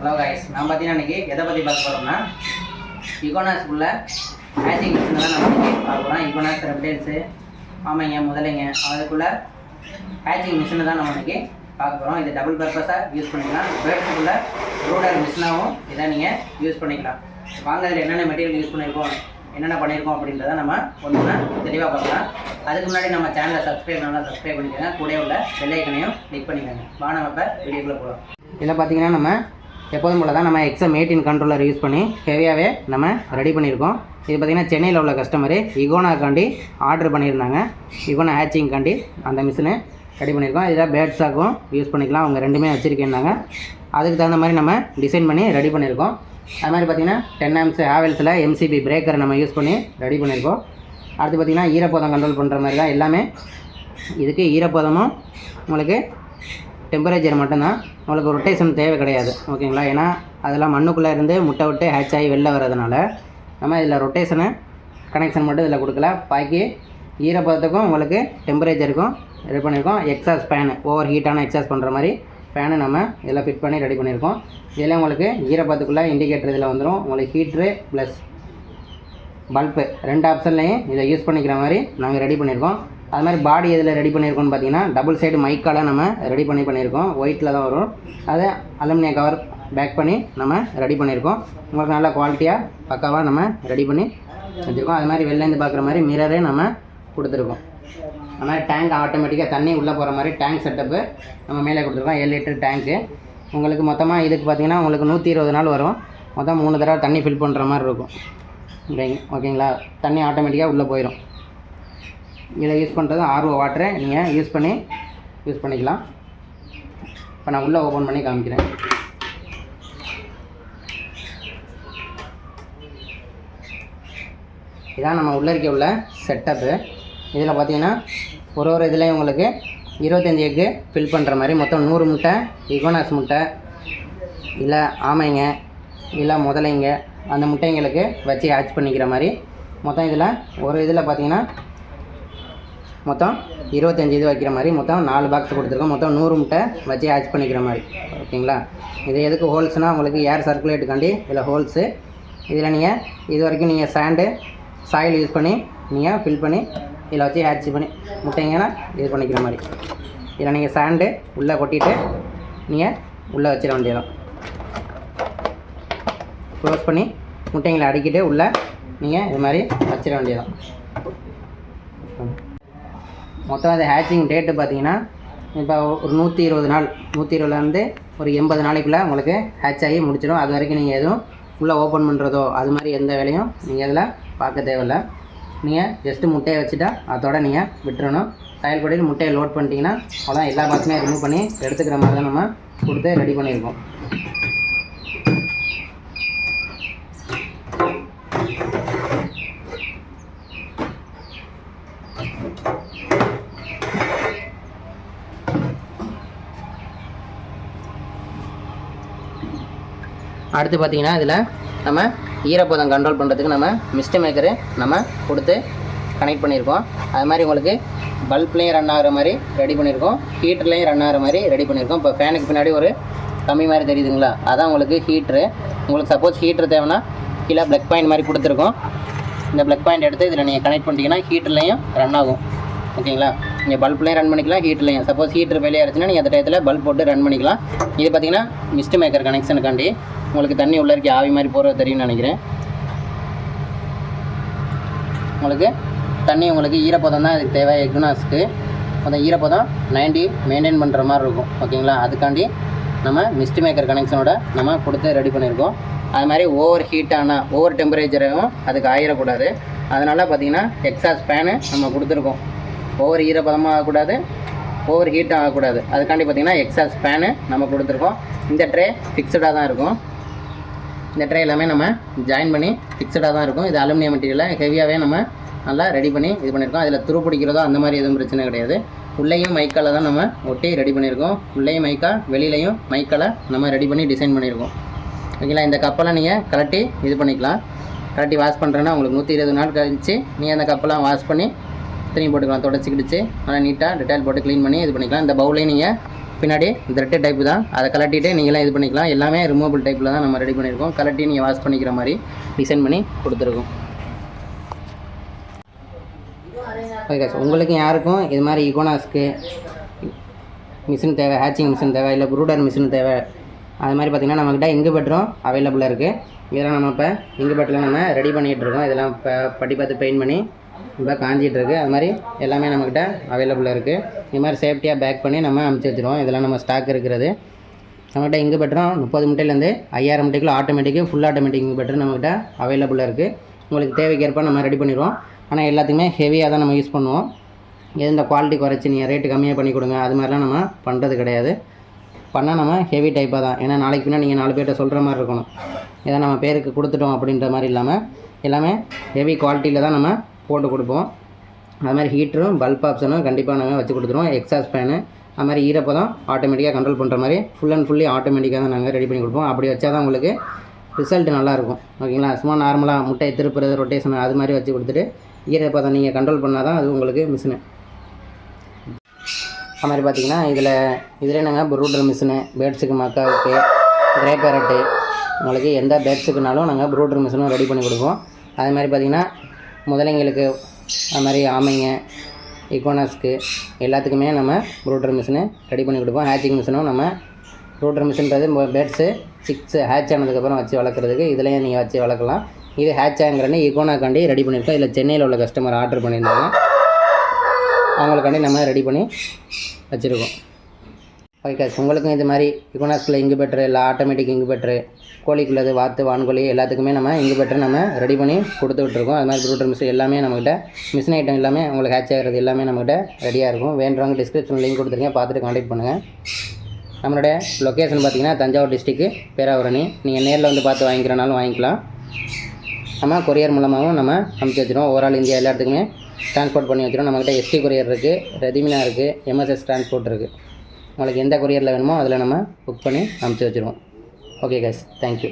Hello guys நான் பார்த்தீங்கன்னா இன்றைக்கி எதை பற்றி பார்க்க போகிறோம்னா இகோனாஸ்குள்ள மேஜிக் மிஷின் தான் நம்ம இன்றைக்கி பார்க்க போகிறோம் இகோனாஸ் ரெப்டைல்ஸு ஆமைங்க முதலைங்க. அதுக்குள்ள பேச்சிங் மிஷினை தான் நம்ம இன்றைக்கி பார்க்க போகிறோம் இது டபுள் பர்பஸாக யூஸ் பண்ணிக்கலாம். பேர்ட்ஸுக்குள்ள ரூடர் மிஷினாகவும் இதை நீங்கள் யூஸ் பண்ணிக்கலாம். வாங்க அதில் என்னென்ன மெட்டீரியல் யூஸ் பண்ணியிருக்கோம் என்னென்ன பண்ணியிருக்கோம் அப்படின்றத நம்ம ஒன்று தெளிவாக பார்க்கலாம். அதுக்கு முன்னாடி நம்ம சேனலை சப்ஸ்கிரைப் நல்லா சப்ஸ்கிரைப் பண்ணிக்கோங்க. கூட உள்ள வெள்ளைக்கனையும் கிளிக் பண்ணிக்கோங்க. வா நம்ம இப்போ வீடியோக்குள்ளே போகலாம் இதில் பார்த்தீங்கன்னா நம்ம எப்போதும் போல் தான் நம்ம எக்ஸம் எயிட்டின் கண்ட்ரோலர் யூஸ் பண்ணி ஹெவியாகவே நம்ம ரெடி பண்ணியிருக்கோம். இது பார்த்திங்கன்னா சென்னையில் உள்ள கஸ்டமரு இகோனாக்காண்டி ஆர்டர் பண்ணியிருந்தாங்க. இகோனா ஹேச்சிங்காண்டி அந்த மிஷினு ரெடி பண்ணியிருக்கோம். இதில் பேட்ஸாக்கும் யூஸ் பண்ணிக்கலாம். அவங்க ரெண்டுமே வச்சுருக்கேன்னாங்க. அதுக்கு தகுந்த மாதிரி நம்ம டிசைன் பண்ணி ரெடி பண்ணியிருக்கோம். அது மாதிரி பார்த்திங்கன்னா டென் ஆம்ஸ் ஹேவல்ஸில் எம்சிபி பிரேக்கர் நம்ம யூஸ் பண்ணி ரெடி பண்ணியிருக்கோம். அடுத்து பார்த்திங்கன்னா ஈரப்பதம் கண்ட்ரோல் பண்ணுற மாதிரி தான் எல்லாமே. இதுக்கு ஈரப்பதமும் உங்களுக்கு டெம்பரேச்சர் மட்டும்தான் உங்களுக்கு ரொட்டேஷன் தேவை கிடையாது ஓகேங்களா ஏன்னா அதெல்லாம் மண்ணுக்குள்ளே இருந்து முட்டை விட்டு ஹேட்ச் ஆகி வெளில வர்றதுனால நம்ம இதில் ரொட்டேஷனை கனெக்ஷன் மட்டும் இதில் கொடுக்கல. பாக்கி ஈரப்பதத்துக்கும் உங்களுக்கு டெம்பரேச்சருக்கும் ரெடி பண்ணியிருக்கோம். எக்ஸாஸ் ஃபேனு ஓவர் ஹீட்டான எக்ஸாஸ் பண்ணுற மாதிரி ஃபேனு நம்ம இதில் ஃபிட் பண்ணி ரெடி பண்ணியிருக்கோம். இதில் உங்களுக்கு ஈரப்பதத்துக்குள்ளே இண்டிகேட்டர் இதில் வந்துடும் உங்களுக்கு ஹீட்ரு ப்ளஸ் பல்பு ரெண்டு ஆப்ஷன்லையும் இதை யூஸ் பண்ணிக்கிற மாதிரி நாங்கள் ரெடி பண்ணியிருக்கோம். அது மாதிரி பாடி எதில் ரெடி பண்ணியிருக்கோம்னு பார்த்தீங்கன்னா டபுள் சைடு மைக்கால் நம்ம ரெடி பண்ணி பண்ணியிருக்கோம் ஒயிட்டில் தான் வரும். அதை அலுமினிய கவர் பேக் பண்ணி நம்ம ரெடி பண்ணியிருக்கோம் உங்களுக்கு நல்ல குவாலிட்டியாக பக்காவாக நம்ம ரெடி பண்ணி வச்சுருக்கோம். அது மாதிரி வெளிலேருந்து பார்க்குற மாதிரி மிரரே நம்ம கொடுத்துருக்கோம். அது மாதிரி டேங்க் ஆட்டோமேட்டிக்காக தண்ணி உள்ளே போகிற மாதிரி டேங்க் செட்டப்பு நம்ம மேலே கொடுத்துருக்கோம். ஏழு லிட்டர் டேங்க்கு உங்களுக்கு மொத்தமாக இதுக்கு பார்த்தீங்கன்னா உங்களுக்கு நூற்றி இருபது நாள் வரும். மொத்தம் மூணு தடவை தண்ணி ஃபில் பண்ணுற மாதிரி இருக்கும். ஓகேங்க ஓகேங்களா தண்ணி ஆட்டோமேட்டிக்காக உள்ளே போயிடும் இதை யூஸ் பண்ணுறது ஆர்வ வாட்டரை நீங்கள் யூஸ் பண்ணி யூஸ் பண்ணிக்கலாம். இப்போ நான் உள்ளே ஓப்பன் பண்ணி காமிக்கிறேன். இதான் நம்ம உள்ளே இருக்க உள்ள செட்டப்பு இதில் பார்த்தீங்கன்னா ஒரு ஒரு இதுலேயும் உங்களுக்கு இருபத்தஞ்சி எக்கு ஃபில் பண்ணுற மாதிரி மொத்தம் நூறு முட்டை இகோனாஸ் முட்டை இல்லை ஆமைங்க இல்லை முதலைங்க அந்த முட்டைங்களுக்கு வச்சு ஹேட்ச் பண்ணிக்கிற மாதிரி மொத்தம் இதில் ஒரு இதில் பார்த்தீங்கன்னா மொத்தம் இருபத்தஞ்சி இது வைக்கிற மாதிரி மொத்தம் நாலு பாக்ஸ் கொடுத்துருக்கோம். மொத்தம் நூறு முட்டை வச்சு ஆச் பண்ணிக்கிற மாதிரி. ஓகேங்களா? இது எதுக்கு ஹோல்ஸ்னால் உங்களுக்கு ஏர் சர்க்குலேட்டுக்காண்டி இதில் ஹோல்ஸு இதில் நீங்கள் இது வரைக்கும் நீங்கள் சாண்டு சாயில் யூஸ் பண்ணி நீங்கள் ஃபில் பண்ணி இதில் வச்சு ஹேட்ச் பண்ணி முட்டைங்கன்னா இது பண்ணிக்கிற மாதிரி. இதில் நீங்கள் சாண்டு உள்ளே கொட்டிட்டு நீங்கள் உள்ளே வச்சிட வேண்டியதான் க்ளோஸ் பண்ணி முட்டைங்களை அடிக்கிட்டு உள்ளே நீங்கள் இது மாதிரி வச்சிட வேண்டியதான் மொத்தம் அது ஹேச்சிங் டேட்டு பார்த்தீங்கன்னா இப்போ ஒரு நூற்றி இருபது நாள் நூற்றி இருபதுலேருந்து ஒரு எண்பது நாளைக்குள்ளே உங்களுக்கு ஹேட்ச் ஆகி முடிச்சிடும். அது வரைக்கும் நீங்கள் எதுவும் உள்ளே ஓப்பன் பண்ணுறதோ அது மாதிரி எந்த வேலையும் நீங்கள் இதில் பார்க்க தேவையில்ல. நீங்கள் ஜஸ்ட்டு முட்டையை வச்சுட்டா அதோட நீங்கள் விட்டுறணும். செயல்படியில் முட்டையை லோட் பண்ணிட்டீங்கன்னா அவ்வளோதான் எல்லா பாக்ஸுமே ரிமூவ் பண்ணி எடுத்துக்கிற மாதிரி தான் நம்ம கொடுத்து ரெடி பண்ணியிருக்கோம். அடுத்து பார்த்தீங்கன்னா இதில் நம்ம ஈரப்பதம் கண்ட்ரோல் பண்ணுறதுக்கு நம்ம மிஸ்ட் மேக்கரு நம்ம கொடுத்து கனெக்ட் பண்ணியிருக்கோம். அது மாதிரி உங்களுக்கு பல்ப்லேயும் ரன் ஆகிற மாதிரி ரெடி பண்ணியிருக்கோம். ஹீட்டர்லேயும் ரன் ஆகிற மாதிரி ரெடி பண்ணியிருக்கோம். இப்போ ஃபேனுக்கு பின்னாடி ஒரு கம்மி மாதிரி தெரியுதுங்களா? அதான் உங்களுக்கு ஹீட்ரு உங்களுக்கு சப்போஸ் ஹீட்ரு தேவைன்னா கீழே ப்ளக் பாயிண்ட் மாதிரி கொடுத்துருக்கோம். இந்த ப்ளக் பாயிண்ட் எடுத்து இதில் நீங்கள் கனெக்ட் பண்ணிட்டீங்கன்னா ஹீட்டர்லேயும் ரன் ஆகும். ஓகேங்களா? நீங்கள் பல்ப்லேயும் ரன் பண்ணிக்கலாம் ஹீட்டர்லேயும் சப்போஸ் ஹீட்டர் வெளியே இருந்துச்சுன்னா நீங்கள் அந்த டயத்தில் பல்ப் போட்டு ரன் பண்ணிக்கலாம். இது பார்த்தீங்கன்னா மிஸ்ட் மேக்கர் கனெக்ஷனுக்காண்டி உங்களுக்கு தண்ணி உள்ள ஆவி மாதிரி போகிறது தெரியும்னு நினைக்கிறேன். உங்களுக்கு தண்ணி உங்களுக்கு ஈரப்பதம் தான் அதுக்கு தேவை எக்னாஸ்க்கு அந்த ஈரப்பதம் 90 மெயின்டைன் பண்ணுற மாதிரி இருக்கும். ஓகேங்களா? அதுக்காண்டி நம்ம மிஸ்ட் மேக்கர் கனெக்ஷனோட நம்ம கொடுத்து ரெடி பண்ணியிருக்கோம் அது மாதிரி ஓவர் ஹீட்டான ஓவர் டெம்பரேச்சரையும் அதுக்கு ஆயிடக்கூடாது அதனால் பார்த்தீங்கன்னா எக்ஸாஸ் ஃபேனு நம்ம கொடுத்துருக்கோம். ஓவர் ஈரப்பதமாக ஆகக்கூடாது ஓவர் ஹீட்டும் ஆகக்கூடாது. அதுக்காண்டி பார்த்திங்கன்னா எக்ஸாஸ் ஃபேனு நம்ம கொடுத்துருக்கோம். இந்த ட்ரே ஃபிக்ஸடாக தான் இருக்கும். இந்த ட்ரே எல்லாமே நம்ம ஜாயின் பண்ணி ஃபிக்ஸடாக தான் இருக்கும். இது அலுமினியம் மெட்டீரியலில் ஹெவியாகவே நம்ம நல்லா ரெடி பண்ணி இது பண்ணியிருக்கோம் அதில் துரு பிடிக்கிறதோ அந்த மாதிரி எதுவும் பிரச்சனை கிடையாது. உள்ளேயும் மைக்கால் தான் நம்ம ஒட்டி ரெடி பண்ணியிருக்கோம் உள்ளேயும் மைக்கா வெளியிலையும் மைக்கால் நம்ம ரெடி பண்ணி டிசைன் பண்ணியிருக்கோம் ஓகேங்களா? இந்த கப்பெல்லாம் நீங்கள் கலட்டி இது பண்ணிக்கலாம். கலட்டி வாஷ் பண்ணுறேன்னா உங்களுக்கு நூற்றி இருபது நாள் கழிச்சு நீங்கள் அந்த கப்பெல்லாம் வாஷ் பண்ணி திரும்பி போட்டுக்கலாம். தொடச்சிக்கிடுச்சு. நல்லா நீட்டாக டெட்டாயில் போட்டு க்ளீன் பண்ணி இது பண்ணிக்கலாம். இந்த பவுலையும் நீங்கள் பின்னாடி த்ரெட்டு டைப்பு தான். அதை கலட்டிட்டு நீங்களாம் இது பண்ணிக்கலாம். எல்லாமே ரிமூவபிள் டைப்பில் தான் நம்ம ரெடி பண்ணியிருக்கோம். கலட்டி நீங்கள் வாஷ் பண்ணிக்கிற மாதிரி டிசைன் பண்ணி கொடுத்துருக்கோம். ஓகே சார் யாருக்கும் இது மாதிரி இகோனாஸ்க்கு மிஷின் தேவை ஹேச்சிங் மிஷின் தேவை இல்லை ப்ரூடர் மிஷின் தேவை அது மாதிரி பார்த்திங்கன்னா நம்மக்கிட்ட இங்குபெட்டரும் அவைலபிளாக இருக்குது இதெல்லாம் நம்ம இப்போ இங்குபெட்டில் நம்ம ரெடி பண்ணிகிட்டு இருக்கோம். இதெல்லாம் இப்போ பட்டி பார்த்து பெயிண்ட் பண்ணி இப்போ காஞ்சிகிட்ருக்கு அது மாதிரி எல்லாமே நம்மக்கிட்ட அவைலபிளாக இருக்குது இது மாதிரி சேஃப்டியாக பேக் பண்ணி நம்ம அமுச்சு வச்சுருவோம். இதெல்லாம் நம்ம ஸ்டாக் இருக்கிறது. நம்மகிட்ட இங்கு பெட்டரும் முப்பது முட்டையிலேருந்து ஐயாயிரம் முட்டைக்குள்ள ஆட்டோமேட்டிக்கு ஃபுல் ஆட்டோமேட்டிக் இங்கு பெட்டர் நம்மகிட்ட அவைலபிளாக இருக்குது உங்களுக்கு தேவைக்கேற்ப நம்ம ரெடி பண்ணிடுவோம். ஆனால் எல்லாத்துக்குமே ஹெவியாக தான் நம்ம யூஸ் பண்ணுவோம். எது இந்த குவாலிட்டி குறைச்சி நீங்கள் ரேட்டு கம்மியாக பண்ணி கொடுங்க அது மாதிரிலாம் நம்ம பண்ணுறது கிடையாது. பண்ணால் நம்ம ஹெவி டைப்பாக தான். ஏன்னா நாளைக்கு பின்னா நீங்கள் நாலு பேர்கிட்ட சொல்கிற மாதிரி இருக்கணும். ஏதோ நம்ம பேருக்கு கொடுத்துட்டோம் அப்படின்ற மாதிரி இல்லாமல் எல்லாமே ஹெவி குவாலிட்டியில் தான் நம்ம போட்டு கொடுப்போம். அது மாதிரி ஹீட்டரும் பல்ப் ஆப்ஷனும் கண்டிப்பாக நாங்கள் வச்சு கொடுத்துருவோம். எக்ஸாஸ் ஃபேனு அது மாதிரி ஈரப்பதம் ஆட்டோமேட்டிக்காக கண்ட்ரோல் பண்ணுற மாதிரி ஃபுல் அண்ட் ஃபுல்லி ஆட்டோமேட்டிக்காக தான் நாங்கள் ரெடி பண்ணி கொடுப்போம். அப்படி வச்சா தான் உங்களுக்கு ரிசல்ட் நல்லாயிருக்கும் ஓகேங்களா சும்மா நார்மலாக முட்டையை திருப்புறது ரொட்டேஷன் அது மாதிரி வச்சு கொடுத்துட்டு ஈரப்பதம் நீங்கள் கண்ட்ரோல் பண்ணால் தான் அது உங்களுக்கு மிஷினு அது மாதிரி பார்த்தீங்கன்னா இதில் இதில் நாங்கள் ப்ரூடர் மிஷினு பேர்ட்ஸுக்கு மக்காவுக்கு கிரே பேரட்டு உங்களுக்கு எந்த பேர்ட்ஸுக்குனாலும் நாங்கள் ப்ரூடர் மிஷினும் ரெடி பண்ணி கொடுப்போம். அதே மாதிரி பார்த்தீங்கன்னா முதலைங்களுக்கு அது மாதிரி ஆமைங்க இக்கோனாஸ்க்கு எல்லாத்துக்குமே நம்ம ப்ரூட்டர் மிஷினு ரெடி பண்ணி கொடுப்போம். ஹேச்சிங் மிஷினும் நம்ம ப்ரூட்டர் மிஷின்றது பேர்ட்ஸு சிக்ஸ் ஹேட்ச் ஆனதுக்கப்புறம் வச்சு வளர்க்குறதுக்கு இதுலேயும் நீங்கள் வச்சு வளர்க்கலாம். இது ஹேட்ச் ஆங்கிறனே இக்கோனாக்காண்டி ரெடி பண்ணியிருக்கோம் இதில் சென்னையில் உள்ள கஸ்டமர் ஆர்டர் பண்ணியிருந்தாங்க. அவங்களுக்காண்டி நம்ம ரெடி பண்ணி வச்சுருக்கோம். ஓகே உங்களுக்கும் இது மாதிரி இக்கோனாஸ்கில் இங்குபெட்ரு இல்லை ஆட்டோமேட்டிக் இங்குபெட்ரு கோழிக்குள்ளது வாத்து வான்கோழி எல்லாத்துக்குமே நம்ம இங்குபெட்ரு நம்ம ரெடி பண்ணி கொடுத்து விட்ருக்கோம் அது மாதிரி ப்ரூட்டர் மிஷின் எல்லாமே நம்மகிட்ட மிஷின் ஐட்டம் எல்லாமே உங்களுக்கு ஹேட்ச் ஆகிறது எல்லாமே நம்மகிட்ட ரெடியாக இருக்கும். வேண்டவங்க டிஸ்கிரிப்ஷன் லிங்க் கொடுத்துருங்க பார்த்துட்டு காண்டாக்ட் பண்ணுங்கள் நம்மளுடைய லொக்கேஷன் பார்த்தீங்கன்னா தஞ்சாவூர் டிஸ்ட்ரிக்கு பேராவரணி. நீங்கள் நேரில் வந்து பார்த்து வாங்கிக்கிறனாலும் வாங்கிக்கலாம். நம்ம கொரியர் மூலமாகவும் நம்ம அமுச்சு வச்சிருவோம். ஓவரால் இந்தியா எல்லா இடத்துக்குமே ட்ரான்ஸ்போர்ட் பண்ணி வச்சுருவோம். நம்மகிட்ட எஸ்டி கொரியர் இருக்குது ரெதிமினா இருக்குது எம்எஸ்எஸ் ட்ரான்ஸ்போர்ட் இருக்குது உங்களுக்கு எந்த கொரியரில் வேணுமோ அதில் நம்ம புக் பண்ணி அனுப்பிச்சி வச்சிருவோம். Okay guys thank you